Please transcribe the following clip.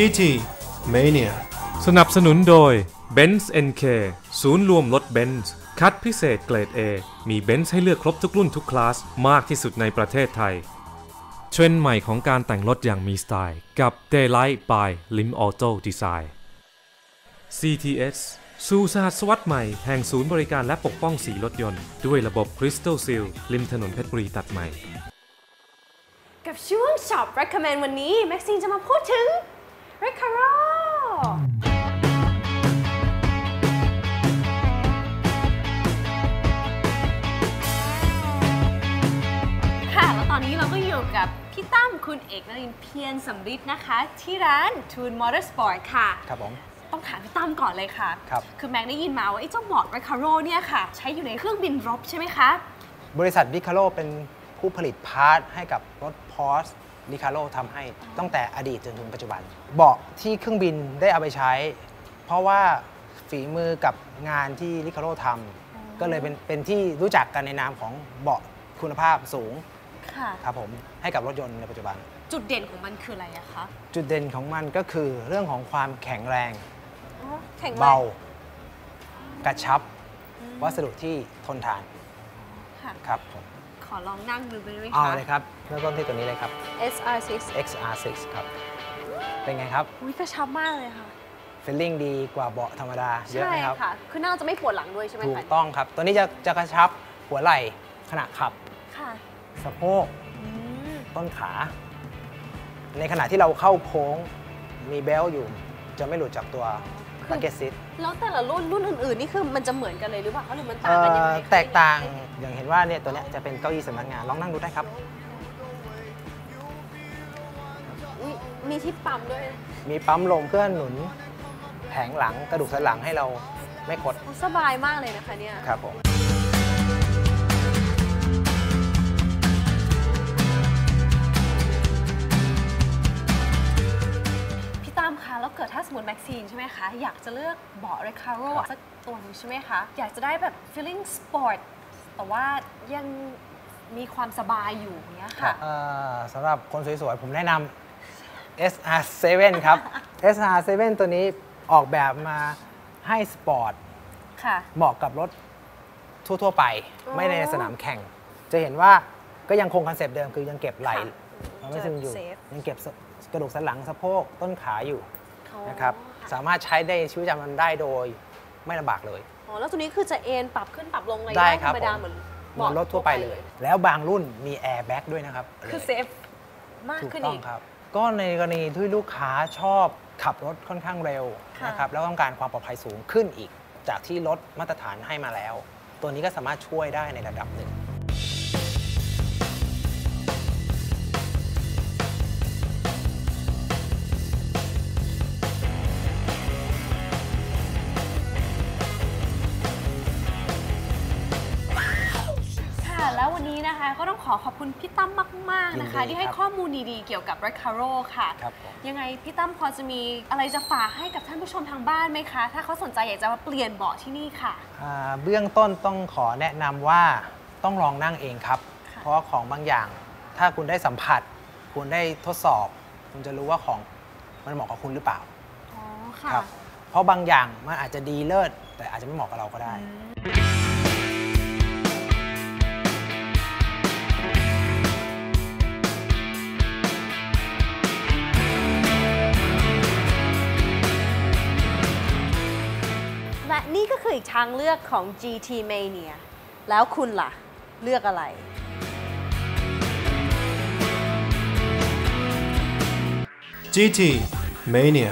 GT Mania สนับสนุนโดย Benz NK ศูนย์รวมรถ Benz คัดพิเศษเกรด A มี Benz ให้เลือกครบทุกรุ่นทุกคลาส มากที่สุดในประเทศไทย เทรนด์ใหม่ของการแต่งรถอย่างมีสไตล์ กับ Daylight by Lim Auto Design CTS สู่สหัสวรรษใหม่แห่งศูนย์บริการและปกป้องสีรถยนต์ ด้วยระบบ Crystal Seal ริมถนนเพชรบุรีตัดใหม่ กับช่วง Shop Recommend วันนี้ แม็กซีนจะมาพูดถึง Recaro ค่ะแล้วตอนนี้เราก็อยู่กับพี่ตั้มคุณเอกนรินทร์เพียรสำริดนะคะ ที่ร้าน Tune Motorsport ค่ะ ครับผม ต้องถามพี่ตั้มก่อนเลยค่ะครับคือแม็กได้ยินมาว่าไอ้เจ้าบอร์ด Recaro เนี่ยค่ะ ใช้อยู่ในเครื่องบินรบใช่ไหมคะ บริษัทวิคาโ o เป็นผู้ผลิตพาร์ทให้กับรถพอร์ส วิคาโ o ทำให้ตั้งแต่อดีตจนถึงปัจจุบัน เบาะที่เครื่องบินได้เอาไปใช้ เพราะว่าฝีมือกับงานที่วิคาโ o ทำก็เลยเป็นเป็นที่รู้จักกันในนามของเบาะคุณภาพสูงค่ะครับผมให้กับรถยนต์ในปัจจุบัน จุดเด่นของมันคืออะไรอะคะ จุดเด่นของมันก็คือเรื่องของความแข็งแรงอ๋อแข็งแรงเบากระชับ วัสดุที่ทนทานค่ะ ครับผม ขอลองนั่งดูได้ไหมคะเอาเลยครับเริ่มต้นที่ตัวนี้เลยครับ SR6 XR6 ครับ เป็นไงครับอุ้ยกระชับมากเลยค่ะฟีลลิ่งดีกว่าเบาะธรรมดาเยอะใช่ไหมครับค่ะคือน่าจะไม่ปวดหลังด้วยใช่ไหมถูกคะต้องครับ ตัวนี้จะจะกระชับหัวไหล่ขณะขับค่ะสะโพกอืมต้นขา ในขณะที่เราเข้าโค้งมีเบลต์อยู่จะไม่หลุดจากตัว บักเก็ตซิทแล้วแต่ละรุ่นรุ่นอื่นๆนี่คือมันจะเหมือนกันเลยหรือเปล่าคะหรือมันต่างกันยังไงคะแตกต่างอย่างเห็นว่าเนี่ยตัวเนี้ยจะเป็นเก้าอี้สำนักงานลองนั่งดูได้ครับอุ๊ยมีที่ปั๊มด้วย มีปั๊มลมเพื่อหนุนแผงหลังกระดูกสันหลังให้เราไม่คดสบายมากเลยนะคะเนี่ยครับผม ไหมคะ อยากจะเลือกเบาะ Recaro สักตัวหนึงใช่ไหมคะ อยากจะได้แบบ feeling sport แต่ว่ายังมีความสบายอยู่อย่างเงี้ยค่ะเอ่อสำหรับคนสวยๆ ผมแนะนำ SR7 ครับ SR7 ตัวนี้ออกแบบมาให้สปอร์ตค่ะเหมาะกับรถทั่ว ๆ ไปอ๋อไม่ในสนามแข่ง จะเห็นว่าก็ยังคงคอนเซปต์เดิมคือยังเก็บไหล่ค่ะมันไม่ซึมอยู่เซฟยังเก็บกระดูกสันหลังสะโพกต้นขาอยู่อ๋อ นะครับะสามารถใช้ได้ในชีวิตประจำวันได้โดยไม่ลำบากเลยอ๋อแล้วตัวนี้คือจะเอนปรับขึ้นปรับลงอะไรได้ได้คธรัรบรมดาผมเหมือนเหมือนรถทั่วไปเลย แล้วบางรุ่นมีแอร์แบ็กด้วยนะครับ คือเลยเซฟมากถูกขึ้นต้ออีงกครับก็ในกรณีที่ลูกค้าชอบขับรถค่อนข้างเร็วค่ะนะครับแล้วต้องการความปลอดภัยสูงขึ้นอีก จากที่รถมาตรฐานให้มาแล้ว ตัวนี้ก็สามารถช่วยได้ในระดับหนึ่ง ววันนี้นะคะ ก็ต้องขอขอบคุณพี่ตั้มมาก ๆ นะคะ ยินดีที่ให้ครับข้อมูลดีๆ เกี่ยวกับ Recaro ค่ะ ครับผม ยังไงพี่ตั้มพอจะมีอะไรจะฝากให้กับท่านผู้ชมทางบ้านไหมคะ ถ้าเขาสนใจอยากจะมาเปลี่ยนเบาะที่นี่ค่ะ อ่าเบื้องต้นต้องขอแนะนำว่าต้องลองนั่งเองครับ ค่ะ เพราะว่าของบางอย่าง ถ้าคุณได้สัมผัส คุณได้ทดสอบ คุณจะรู้ว่าของมันเหมาะกับคุณหรือเปล่าอ๋อค่ะครับเพราะบางอย่างมันอาจจะดีเลิศแต่อาจจะไม่เหมาะกับเราก็ได้แล อีกทางเลือกของ GT Mania แล้วคุณล่ะ เลือกอะไร GT Mania